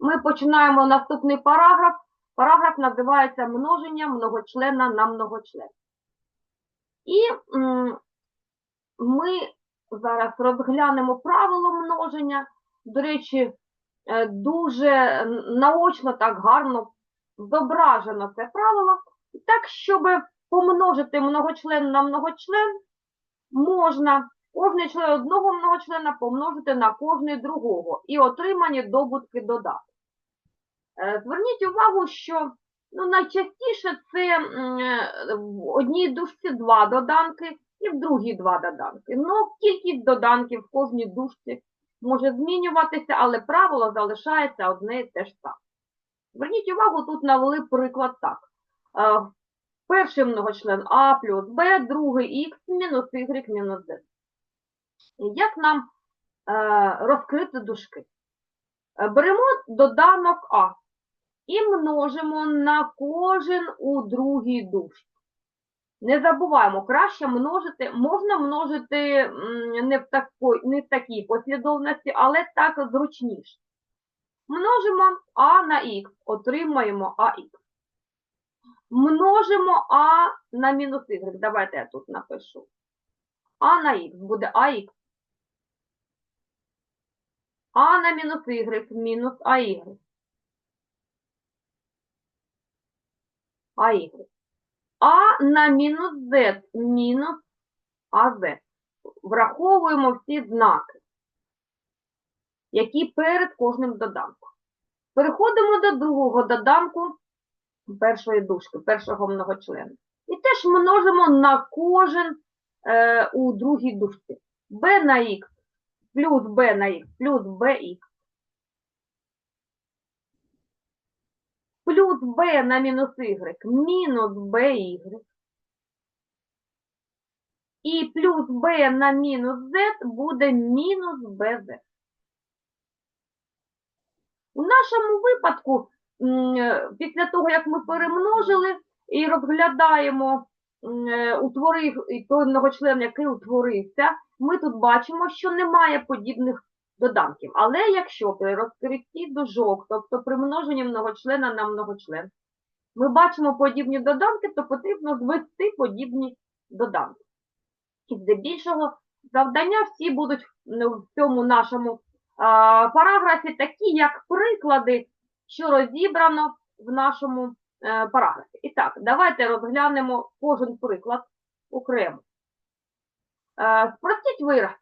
ми починаємо наступний параграф. Параграф називається множення многочлена на многочлен. І ми зараз розглянемо правило множення. До речі, е, дуже наочно так гарно зображено це правило. І так, щоб помножити многочлен на многочлен, можна кожний член одного многочлена помножити на кожний другого і отримані добутки додати. Е, Зверніть увагу, що ну, найчастіше це е, в одній дужці два доданки і в другій два доданки. Ну, кількість доданків в кожній дужці може змінюватися, але правило залишається одне і те ж саме. Зверніть увагу, тут навели приклад так. Е, Перший многочлен А плюс Б, другий Х мінус Y мінус Z. Як нам е, розкрити дужки? Е, Беремо доданок А і множимо на кожен у другій дужці. Не забуваємо, краще множити, можна множити не в, такой, не в такій послідовності, але так зручніше. Множимо А на Х, отримаємо АХ. Множимо А на мінус Y. Давайте я тут напишу. А на Х буде АХ. А на мінус Y мінус АY. АY. А на мінус Z мінус АЗ. Враховуємо всі знаки, які перед кожним доданком. Переходимо до другого доданку першої дужки, першого многочлена. І теж множимо на кожен е, у другій дужці. b на х плюс b на х плюс bx плюс b на мінус y мінус by і плюс b на мінус z буде мінус bz. У нашому випадку, е, після того, як ми перемножили і розглядаємо утворив, і той многочлен, який утворився, ми тут бачимо, що немає подібних доданків. Але якщо при розкритті дужок, тобто при множенні многочлена на многочлен, ми бачимо подібні доданки, то потрібно звести подібні доданки. І здебільшого завдання всі будуть в цьому нашому параграфі такі, як приклади, що розібрано в нашому е, параграфі. І так, давайте розглянемо кожен приклад окремо. Е, Спростіть вираз.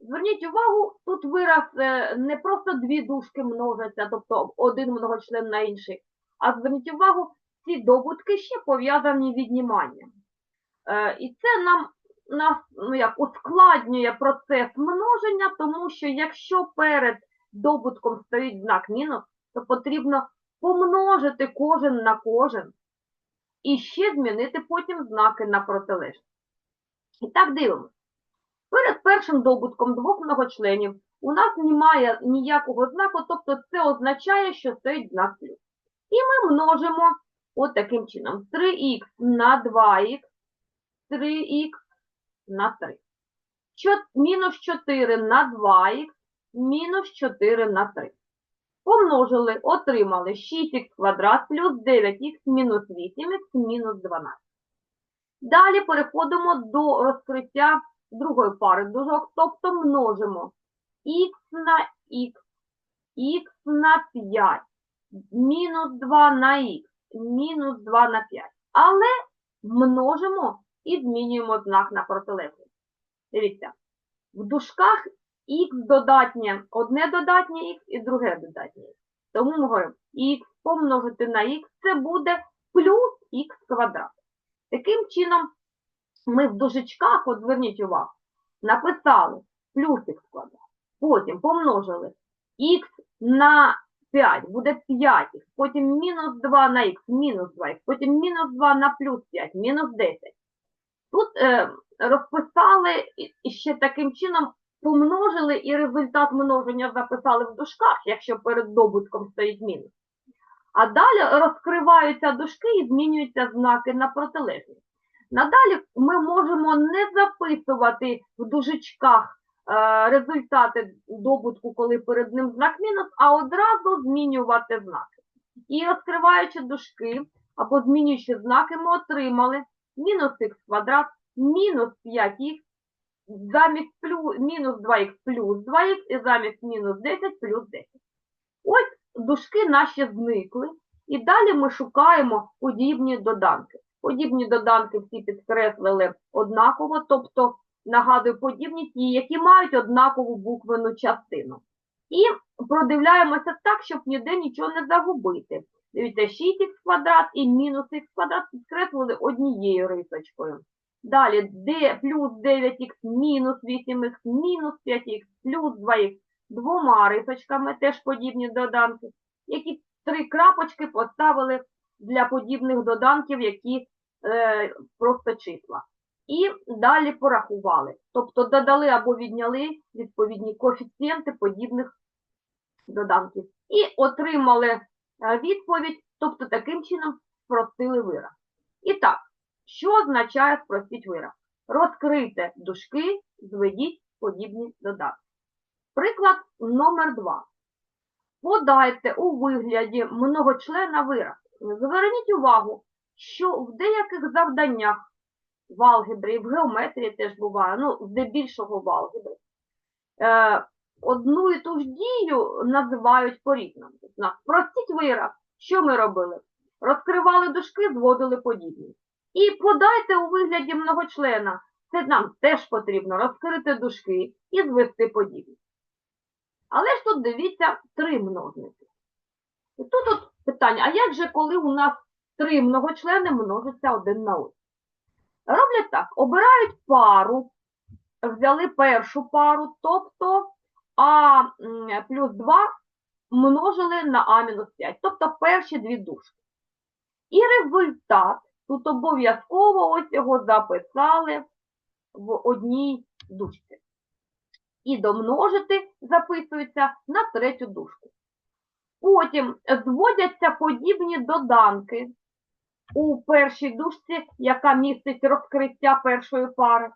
Зверніть увагу, тут вираз е, не просто дві дужки множаться, тобто один многочлен на інший, а зверніть увагу, ці добутки ще пов'язані відніманням. Е, І це нам нас ну, як, ускладнює процес множення, тому що якщо перед добутком стоїть знак мінус, то потрібно помножити кожен на кожен і ще змінити потім знаки на протилежність. І так дивимося. Перед першим добутком двох многочленів у нас немає ніякого знаку, тобто це означає, що стоїть знак плюс. І ми множимо от таким чином. 3х на 2х, 3х на 3. Мінус 4 на 2х, мінус 4 на 3. Помножили, отримали 6х квадрат плюс 9х мінус 8х мінус 12. Далі переходимо до розкриття другої пари дужок, тобто множимо х на х, х на 5, мінус 2 на х, мінус 2 на 5. Але множимо і змінюємо знак на протилежність. Дивіться, в дужках х додатнє, одне додатнє х і друге додатнє х. Тому ми говоримо х помножити на х, це буде плюс х квадрат. Таким чином, ми в дужечках, от зверніть увагу, написали плюс х квадрат. Потім помножили х на 5, буде 5х, потім мінус 2 на х, мінус 2х, потім мінус 2 на плюс 5, мінус 10. Тут е, розписали ще таким чином помножили і результат множення записали в дужках, якщо перед добутком стоїть мінус. А далі розкриваються дужки і змінюються знаки на протилежність. Надалі ми можемо не записувати в дужечках результати добутку, коли перед ним знак мінус, а одразу змінювати знаки. І розкриваючи дужки або змінюючи знаки, ми отримали мінус х квадрат, мінус 5х, замість плюс, мінус 2х плюс 2х і замість мінус 10 плюс 10. Ось дужки наші зникли, і далі ми шукаємо подібні доданки. Подібні доданки всі підкреслили однаково, тобто, нагадую, подібні ті, які мають однакову буквену частину. І продивляємося так, щоб ніде нічого не загубити. Дивіться, 6х квадрат і мінус х квадрат підкреслили однією рисочкою. Далі d плюс 9х мінус 8х мінус 5х плюс 2х двома рисочками, теж подібні доданки, які три крапочки поставили для подібних доданків, які е, просто числа. І далі порахували. Тобто додали або відняли відповідні коефіцієнти подібних доданків. І отримали е, відповідь, тобто таким чином спростили вираз. І так, що означає спростіть вираз? Розкрийте дужки, зведіть подібні додатки. Приклад номер 2. Подайте у вигляді многочлена вираз. Зверніть увагу, що в деяких завданнях в алгебрі, в геометрії теж буває, ну, здебільшого в алгебрі, е, одну і ту ж дію називають по-різному. Тобто, Простіть вираз. Що ми робили? Розкривали дужки, зводили подібні. І подайте у вигляді многочлена. Це нам теж потрібно розкрити дужки і звести подібні. Але ж тут дивіться три множники. І тут от питання, а як же, коли у нас три многочлени множаться один на один? Роблять так, обирають пару, взяли першу пару, тобто А плюс 2 множили на А мінус 5, тобто перші дві дужки. І результат, тут обов'язково ось його записали в одній дужці. І домножити записується на третю дужку. Потім зводяться подібні доданки у першій дужці, яка містить розкриття першої пари,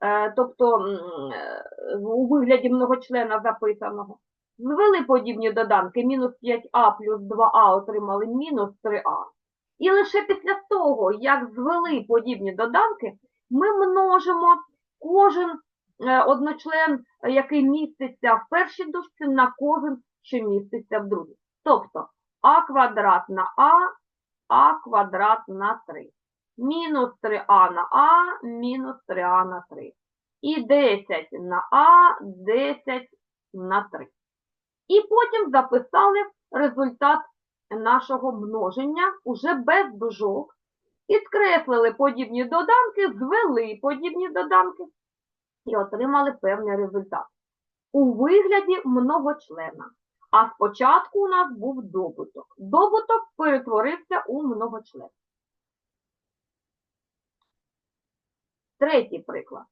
е, тобто е, у вигляді многочлена записаного. Звели подібні доданки, мінус 5а плюс 2а отримали мінус 3а. І лише після того, як звели подібні доданки, ми множимо кожен е, одночлен, е, який міститься в першій дужці, на кожен, що міститься в другій. Тобто а квадрат на а, а квадрат на 3. Мінус 3а на а, мінус 3а на 3. І 10 на а, 10 на 3. І потім записали результат нашого множення уже без дужок. Підкреслили подібні доданки, звели подібні доданки і отримали певний результат. У вигляді многочлена. А спочатку у нас був добуток. Добуток перетворився у многочлен. Третій приклад.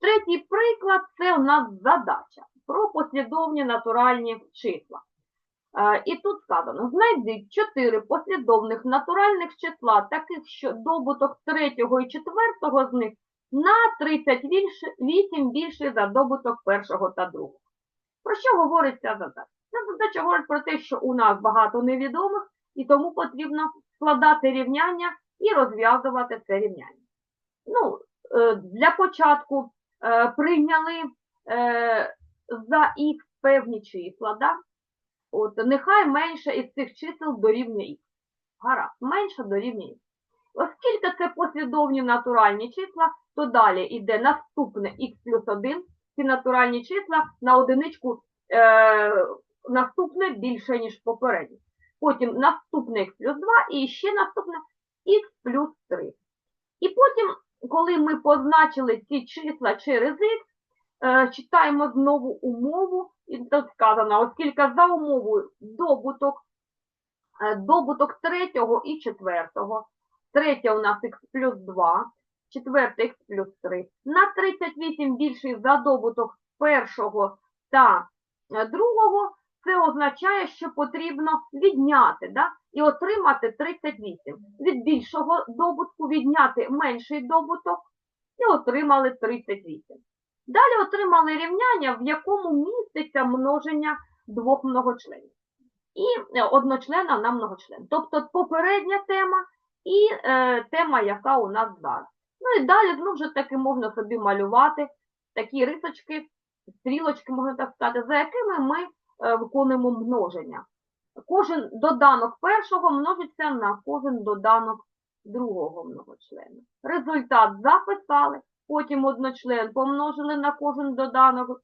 Третій приклад це у нас задача про послідовні натуральні числа. Е, І тут сказано, знайдіть 4 послідовних натуральних числа, таких, що добуток третього і четвертого з них на 38 більший за добуток першого та другого. Про що говорить ця задача? Ця задача говорить про те, що у нас багато невідомих, і тому потрібно складати рівняння і розв'язувати це рівняння. Ну, е, для початку е, прийняли за х певні числа, да? От, нехай менше із цих чисел дорівнює х. Гаразд, менше дорівнює х. Оскільки це послідовні натуральні числа, то далі йде наступне х плюс 1, ці натуральні числа на одиничку е, наступне більше, ніж попереднє. Потім наступне х плюс 2 і ще наступне х плюс 3. І потім, коли ми позначили ці числа через х, читаємо знову умову, і тут сказано, оскільки за умовою добуток, е, добуток третього і четвертого, третє у нас х плюс 2, четверте х плюс 3, на 38 більший за добуток першого та е, другого, це означає, що потрібно відняти да? і отримати 38. Від більшого добутку відняти менший добуток і отримали 38. Далі отримали рівняння, в якому міститься множення двох многочленів. І е, одночлена на многочлен. Тобто попередня тема і е, тема, яка у нас зараз. Ну і далі, ну, вже таки можна собі малювати такі рисочки, стрілочки, можна так сказати, за якими ми е, виконуємо множення. Кожен доданок першого множиться на кожен доданок другого многочлена. Результат записали, потім одночлен помножили на кожен доданок.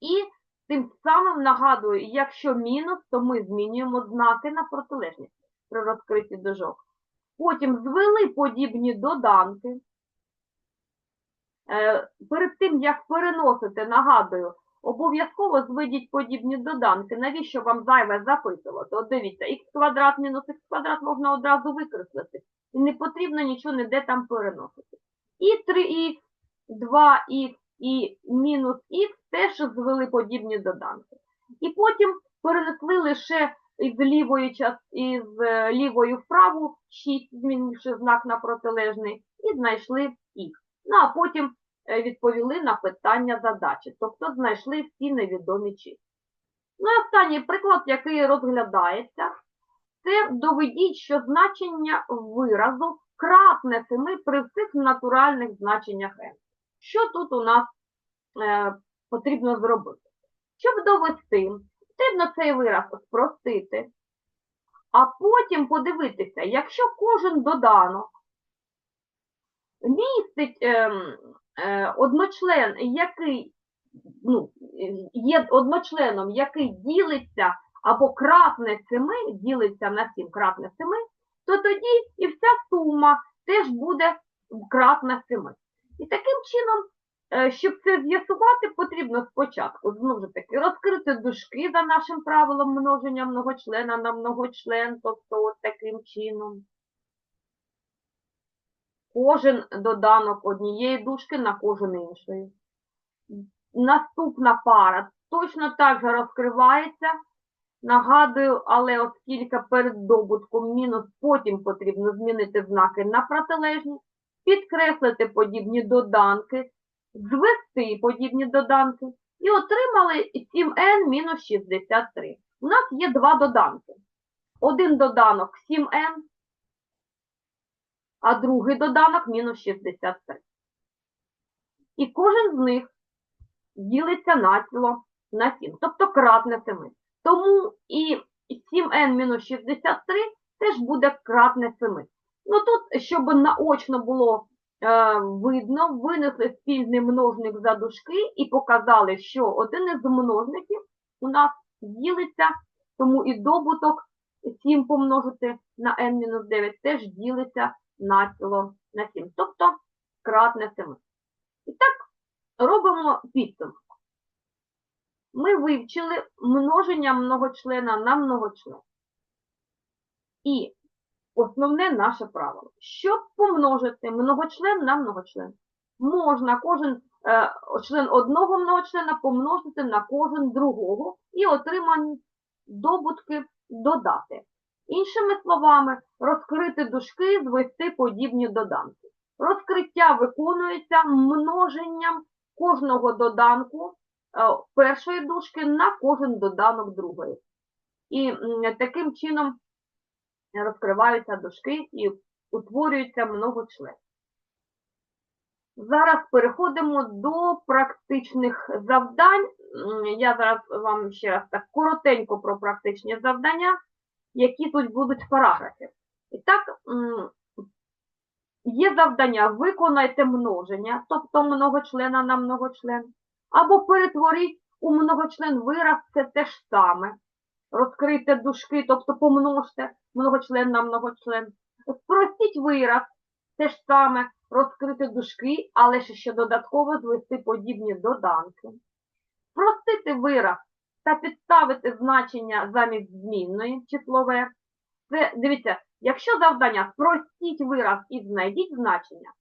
І тим самим нагадую, якщо мінус, то ми змінюємо знаки на протилежність при розкритті дужок. Потім звели подібні доданки. Е, Перед тим, як переносити, нагадую, обов'язково зведіть подібні доданки. Навіщо вам зайве записувати? От дивіться, х квадрат мінус х квадрат можна одразу викреслити. І не потрібно нічого ніде там переносити. І 3х, 2х і мінус х теж звели подібні доданки. І потім перенесли лише із лівої, із е, лівої в праву 6, змінивши знак на протилежний, і знайшли х. Ну, а потім е, відповіли на питання задачі, тобто знайшли всі невідомі числа. Ну і останній приклад, який розглядається, це доведіть, що значення виразу кратне 7 при всіх натуральних значеннях n. Що тут у нас е, потрібно зробити? Щоб довести, потрібно цей вираз спростити, а потім подивитися, якщо кожен доданок містить ем, е, одночлен, який ну, є одночленом, який ділиться або кратне 7, ділиться на 7 кратне 7, то тоді і вся сума теж буде кратна 7. І таким чином, е, щоб це з'ясувати, потрібно спочатку, знову ж таки, розкрити дужки за нашим правилом множення многочлена на многочлен, тобто от таким чином. Кожен доданок однієї дужки на кожен іншої. Наступна пара точно так же розкривається. Нагадую, але оскільки перед добутком мінус потім потрібно змінити знаки на протилежні, підкреслити подібні доданки, звести подібні доданки і отримали 7n мінус 63. У нас є два доданки. Один доданок 7n, а другий доданок мінус 63. І кожен з них ділиться націло на 7, тобто кратне 7. Тому і 7n-63 теж буде кратне 7. Ну тут, щоб наочно було е, видно, винесли спільний множник за дужки і показали, що один із множників у нас ділиться, тому і добуток 7 помножити на n-9 теж ділиться націло на 7, тобто кратне 7. І так, робимо підсумок. Ми вивчили множення многочлена на многочлен. І основне наше правило. Щоб помножити многочлен на многочлен, можна кожен е, член одного многочлена помножити на кожен другого і отримані добутки додати. Іншими словами, розкрити дужки, звести подібні доданки. Розкриття виконується множенням кожного доданку першої дужки на кожен доданок другої. І таким чином розкриваються дужки і утворюється многочлен. Зараз переходимо до практичних завдань. Я зараз вам ще раз так коротенько про практичні завдання, які тут будуть в параграфі. І так, є завдання виконайте множення, тобто многочлена на многочлен, або перетворіть у многочлен вираз, це те ж саме. Розкрийте дужки, тобто помножте многочлен на многочлен. Спростіть вираз, те ж саме, розкрити дужки, але ще додатково звести подібні доданки. Спростити вираз та підставити значення замість змінної числове. Це, дивіться, якщо завдання спростіть вираз і знайдіть значення,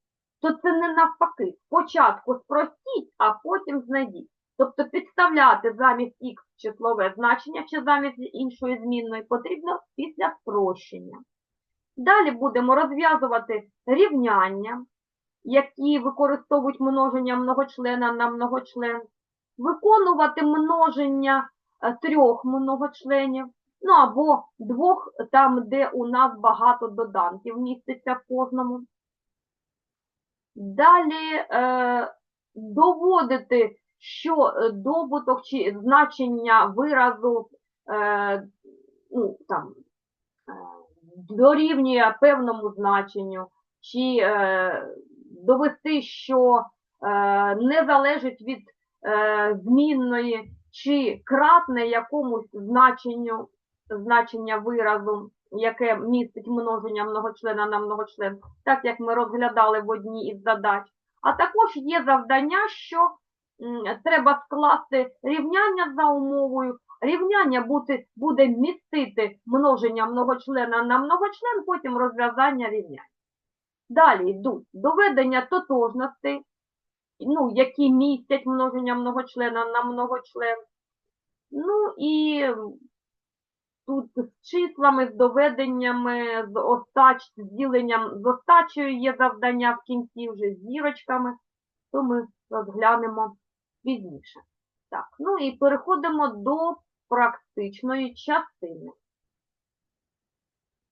то це не навпаки. Спочатку спростіть, а потім знайдіть. Тобто підставляти замість х числове значення чи замість іншої змінної потрібно після спрощення. Далі будемо розв'язувати рівняння. які використовують множення многочлена на многочлен, виконувати множення е, трьох многочленів, ну або двох, там, де у нас багато доданків міститься в кожному. Далі е, доводити, що е, добуток чи значення виразу е, ну, там, е, дорівнює певному значенню, чи е, довести, що е, не залежить від е, змінної, чи кратне якомусь значенню значення виразу, яке містить множення многочлена на многочлен, так як ми розглядали в одній із задач. А також є завдання, що треба скласти рівняння за умовою. Рівняння буде, буде містити множення многочлена на многочлен, потім розв'язання рівняння. Далі йдуть доведення тотожностей, ну, які містять множення многочлена на многочлен. Ну і тут з числами, з доведеннями, з остач, з діленням з остачею є завдання в кінці вже з зірочками, то ми розглянемо пізніше. Так, ну і переходимо до практичної частини.